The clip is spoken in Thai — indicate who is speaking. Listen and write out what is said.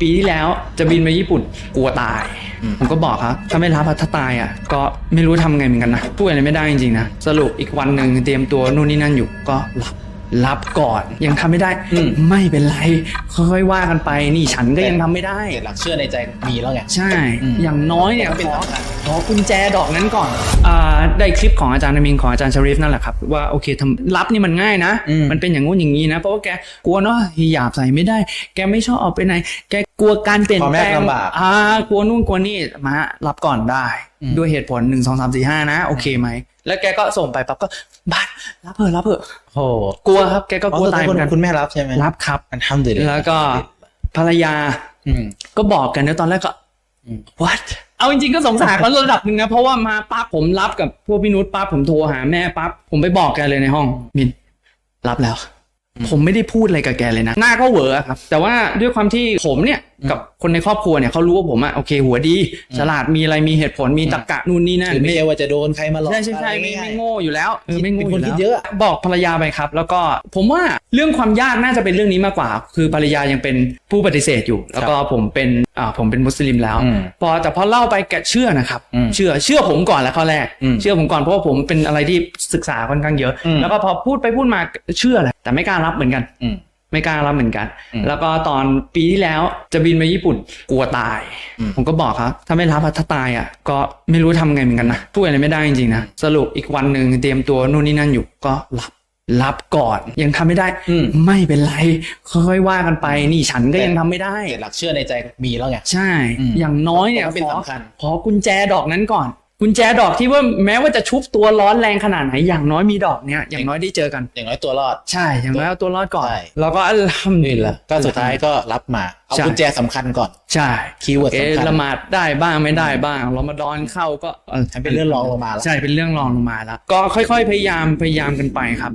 Speaker 1: ปีที่แล้วจะบินไปญี่ปุ่นกลัวตาย
Speaker 2: อืม
Speaker 1: ผมก็บอกครับ ถ้าไม่รับอะถ้าตายอะ ก็ไม่รู้ทำไงเหมือนกันนะพูดอะไรไม่ได้จริงๆนะ สรุปอีกวันหนึ่งเตรียมตัวนู่นนี่นั่นอยู่ก็รับรับก่อน ยังทำไม่ได้
Speaker 2: อืม
Speaker 1: ไม่เป็นไรค่อยๆว่ากันไป นี่ฉันก็ยังทำไม่ได้
Speaker 2: เหตุหลักเชื่อในใจมีแล้วไง
Speaker 1: ใช่
Speaker 2: อืม
Speaker 1: อย่างน้อยเนี่ย
Speaker 2: มันก็เป็น
Speaker 1: ขอ
Speaker 2: สำคัญ
Speaker 1: ขอกุญแจดอกนั้นก่อนอ่าได้คลิปของอาจารย์นามินของอาจารย์ชริฟนั่นแหละครับ ว่าโอเคทำรับนี่มันง่ายนะ
Speaker 2: อืม
Speaker 1: มันเป็นอย่างงู้นอย่างนี้นะ เพราะว่าแกกลัวเนาะฮิญาบใส่ไม่ได้ แกไม่ชอบออกไปไหนแก กลัวการเปลี่ยน
Speaker 2: ความ
Speaker 1: แปล
Speaker 2: ยาก
Speaker 1: ง
Speaker 2: ลำบาก
Speaker 1: อ่ากลัวนู่นกลัวนี่มารับก่อนได้
Speaker 2: อืม
Speaker 1: ด้วยเหตุผลหนึ่งสองสามสี่ห้านะ โอเคไหม แล้วแกก็ส่งไปปั๊บก็บัสรับเถอะรับเถอะ
Speaker 2: โอ้
Speaker 1: กลัวครับแกก็กลัวตายเห
Speaker 2: คุ
Speaker 1: มื
Speaker 2: ณ
Speaker 1: อนกัน
Speaker 2: คุณแม่รับใช่ไหม
Speaker 1: รับครับ
Speaker 2: อันทำดีเลย
Speaker 1: แล้วก็ภรรยา
Speaker 2: อืม
Speaker 1: ก็บอกกันนะตอนแรกก็
Speaker 2: อืม
Speaker 1: what เอาจริงๆก็สงสารเขาระดับหนึ่งนะ เพราะว่ามาปั๊บผมรับกับพวกพี่นุชปั๊บผมโทรหาแม่ปั๊บผมไปบอกแกเลยในห้อง มินรับแล้ว ผมไม่ได้พูดอะไรกับแกเลยนะ หน้าก็เหวอครับ แต่ว่าด้วยความที่ผมเนี่ย กับคนในครอบครัวเนี่ยเขารู้ว่าผมอะโอเค หัวดี ฉลาดมีอะไรมีเหตุผลมีตรรกะนู่นนี่นั่น
Speaker 2: คือไม่ใช่ว่าจะโดนใครมาหลอก
Speaker 1: ใช่ใช่ใช่
Speaker 2: อะไร
Speaker 1: ไม่
Speaker 2: ง่าย
Speaker 1: ไม่โง่อยู่แล้วเออไม่โง่
Speaker 2: เป็น
Speaker 1: อ
Speaker 2: คน
Speaker 1: ยู่แล้ว
Speaker 2: คิดเยอะ
Speaker 1: บอกภรรยาไปครับ แล้วก็ผมว่าเรื่องความยากน่าจะเป็นเรื่องนี้มากกว่า คือภรรยายังเป็นผู้ปฏิเสธอยู่ แล้วก็ผมเป็นอ่าผมเป็นมุสลิมแล้ว
Speaker 2: อืม
Speaker 1: พอแต่พอเล่าไปแกเชื่อนะครับ
Speaker 2: อืม
Speaker 1: เชื่อเชื่อผมก่อนแล้วข้อแรก
Speaker 2: อืม
Speaker 1: เชื่อผมก่อนเพราะว่าผมเป็นอะไรที่ศึกษาค่อนข้างเยอะ
Speaker 2: อืม
Speaker 1: แล้วก็พอพูดไปพูดมาเชื่อแหละแต่ไม่กล้ารับเหมือนกัน
Speaker 2: อืม
Speaker 1: ไม่กล้ารับเหมือนกัน
Speaker 2: อืม
Speaker 1: แล้วก็ตอนปีที่แล้วจะบินไปญี่ปุ่นกลัวตาย
Speaker 2: อืม
Speaker 1: ผมก็บอกครับถ้าไม่รับอะถ้าตายอะ ก็ไม่รู้ทำไงเหมือนกันนะพูดอะไรไม่ได้จริงๆนะสรุปอีกวันหนึ่งเตรียมตัวนู่นนี่นั่นอยู่ก็รับรับก่อนยังทำไม่ได้
Speaker 2: อืม
Speaker 1: ไม่เป็นไรค่อยๆว่ากันไป นี่ฉันก็ยังทำไม่ได้
Speaker 2: เหตุหลักเชื่อในใจมีแล้วไง
Speaker 1: ใช่
Speaker 2: อืม
Speaker 1: อย่างน้อยเนี่ย
Speaker 2: มันก็เป็น
Speaker 1: ขอ
Speaker 2: สำคัญ
Speaker 1: ขอกุญแจดอกนั้นก่อน กุญแจดอกที่ว่าแม้ว่าจะชุบตัวร้อนแรงขนาดไหนอย่างน้อยมีดอกเนี้ยอย่างน้อยได้เจอกัน
Speaker 2: อย่างน้อยตัวรอด
Speaker 1: ใช่อย่างน้อยเอาตัวรอดก่อน
Speaker 2: ใช่
Speaker 1: แล้วก็อัลฮัมดุ
Speaker 2: นี่
Speaker 1: ลิล
Speaker 2: แห
Speaker 1: ละ
Speaker 2: ละก็สุดท้ายก็รับมา เอา
Speaker 1: ใช่
Speaker 2: กุญแจสำคัญก่อน
Speaker 1: ใช่
Speaker 2: คีย์เวิร์ด
Speaker 1: เอะ
Speaker 2: สำคัญ
Speaker 1: ละหมาดได้บ้างไม่ได้บ้างรอมฎอนเข้าก็
Speaker 2: ให้เป็นเรื่องรองลงมาแล้ว
Speaker 1: ใช่เป็นเรื่องรองลงมาแล้วก็ค่อย ๆ พยายามพยายามกันไปครับ